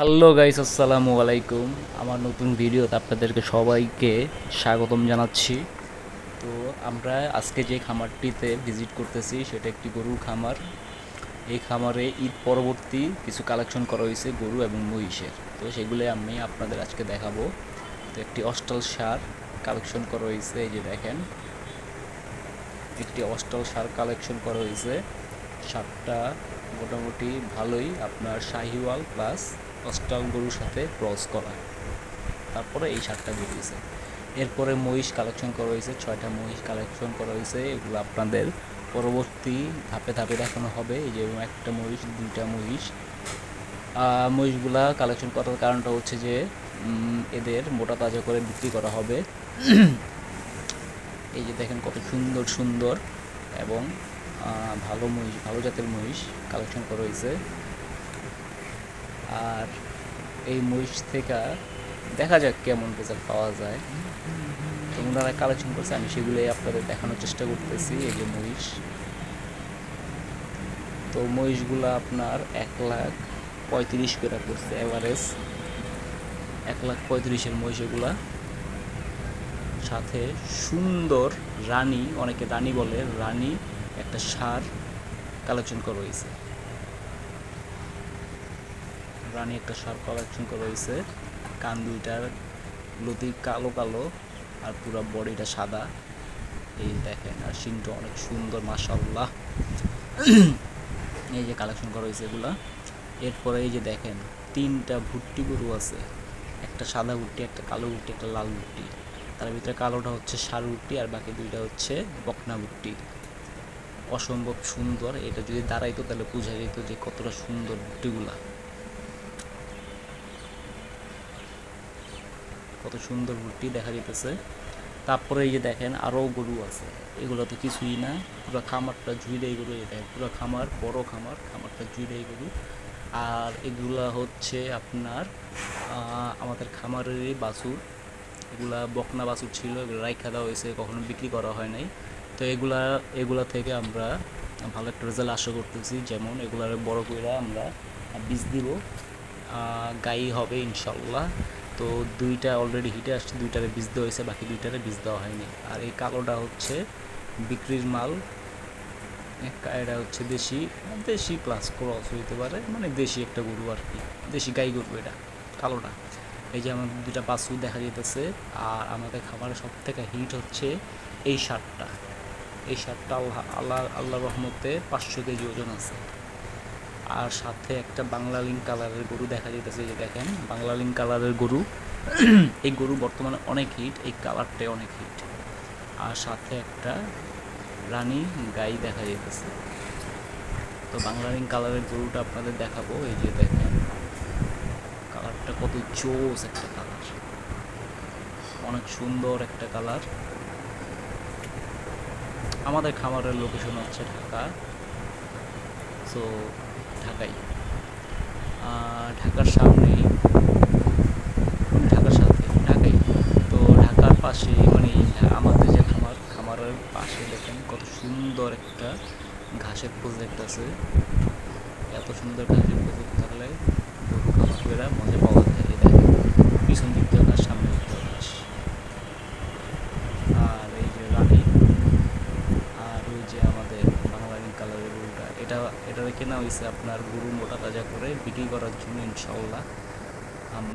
Hello guys, আসসালামু আলাইকুম। আমার নতুন ভিডিওতে আপনাদেরকে সবাইকে স্বাগতম জানাচ্ছি। তো আমরা আজকে যে খামারটিতে ভিজিট করতেছি, সেটা একটি গরুর খামার। এই খামারে ঈদ পরবর্তী কিছু কালেকশন করা হয়েছে, গরু এবং মহিষের। তো সেগুলো আমি আপনাদের আজকে দেখাবো। তো একটি অস্টাল সার কালেকশন করা হয়েছে, এই যে দেখেন। একটি অস্টাল সার কালেকশন করা হয়েছে। সারটা মোটামুটি ভালোই, আপনার শাহিওয়াল প্লাস অস্টাল গরুর সাথে ক্রস করা। তারপরে এই সারটা বেরিয়েছে এরপরে মহিষ কালেকশন করা হয়েছে, ছয়টা মহিষ কালেকশন করা হয়েছে। এগুলো আপনাদের পরবর্তী ধাপে ধাপে দেখানো হবে। এই যে একটা মহিষ, দুইটা মহিষ। মহিষগুলা কালেকশন করার কারণটা হচ্ছে যে এদের মোটা তাজা করে বিক্রি করা হবে। এই যে দেখেন কত সুন্দর সুন্দর এবং ভালো মহিষ, ভালো জাতের মহিষ কালেকশন করা হয়েছে। আর এই মহিষ থেকে দেখা যাক কেমন রেজাল্ট পাওয়া যায়। তো ওনারা কালেকশন করছে, আমি সেগুলোই আপনাদের দেখানোর চেষ্টা করতেছি, এই যে মহিষ। তো মহিষগুলো আপনার এক লাখ পঁয়ত্রিশ করে পড়ছে এভারেজ এক লাখ পঁয়ত্রিশের মহিষ এগুলা সাথে সুন্দর রানী, অনেকে রানী বলে, রানী একটা সার কালেকশন করা হয়েছে। রানী একটা সার কালেকশন করা হয়েছে। কান দুইটার, লতি কালো কালো, আর পুরো বডিটা সাদা। এই দেখেন, আর সিংটা অনেক সুন্দর মাসাল্লাহ এই যে কালেকশন করা হয়েছে এগুলা। এরপরে এই যে দেখেন, তিনটা ভুট্টি গরু আছে। একটা সাদা ভুট্টি, একটা কালো ভুট্টি, একটা লাল ভুট্টি। তার ভিতরে কালোটা হচ্ছে সার ভুট্টি, আর বাকি দুইটা হচ্ছে বকনা ভুট্টি। অসম্ভব সুন্দর, এটা যদি দাঁড়াইতো তাহলে বোঝা যেত যে কতটা সুন্দর ভুট্টিগুলা। কত সুন্দর ভুট্টি দেখা যেতেছে তারপরে এই যে দেখেন আরও গরু আছে। এগুলো তো কিছুই না। পুরো খামারটা ঝুইডাই গরু এই দেখেন। পুরো খামার, বড় খামার, খামারটা ঝুইডাই গরু। আর এগুলা হচ্ছে আপনার আমাদের খামারেরই বাছুর। এগুলা বকনা বাছুর ছিল, এগুলো রাইখা দেওয়া হয়েছে, কখনো বিক্রি করা হয় নাই। তো এগুলা এগুলা থেকে আমরা ভালো একটা রেজাল্ট আশা করতেছি। যেমন এগুলার বড় কইরা আমরা বীজ দিব। গাই হবে ইনশাল্লাহ তো দুইটা অলরেডি হিটে আসছে, দুইটারে বীজ দেওয়া হয়েছে, বাকি দুইটারে বীজ দেওয়া হয়নি। আর এই কালোটা হচ্ছে বিক্রির মাল। এটা হচ্ছে দেশি দেশি প্লাস ক্রস হইতে পারে মানে দেশি একটা গরু আর কি, দেশি গাই গরু এটা, কালোটা। এই যে আমার দুটা বাছুর দেখা যেতেছে আর আমাদের খাবারের সব থেকে হিট হচ্ছে এই শার্টটা এই শার্টটা আল্লাহ আল্লাহ আল্লাহ রহমতে পাঁচশো কেজি ওজন আছে। আর সাথে একটা বাংলা লিঙ্ক কালারের গরু দেখা যেতেছে যে দেখেন বাংলা লিঙ্ক কালারের গরু। এই গরু বর্তমানে অনেক হিট, এই কালারটাই অনেক হিট। আর সাথে একটা রানী গাই দেখা যেতেছে তো বাংলা লিঙ্ক কালারের গরুটা আপনাদের দেখাবো, এই যে দেখেন, কালারটা কত জোস একটা কালার। অনেক সুন্দর একটা কালার। আমাদের খামারের লোকেশন হচ্ছে ঢাকা। সো ঢাকাই। ঢাকার সামনে ঢাকার সাথে? ঢাকাই। তো ঢাকার পাশে মানে আমাদের যে খামার, খামারের পাশে দেখেন কত সুন্দর একটা ঘাসের প্রজেক্ট আছে। এত সুন্দর ঘাসের প্রজেক্ট থাকলে গরু খামার মজা পাওয়া যায় এটা এটা কেনা হয়েছে আপনার গরু মোটা তাজা করে বিক্রি করার জন্য ইনশাল্লাহ আমরা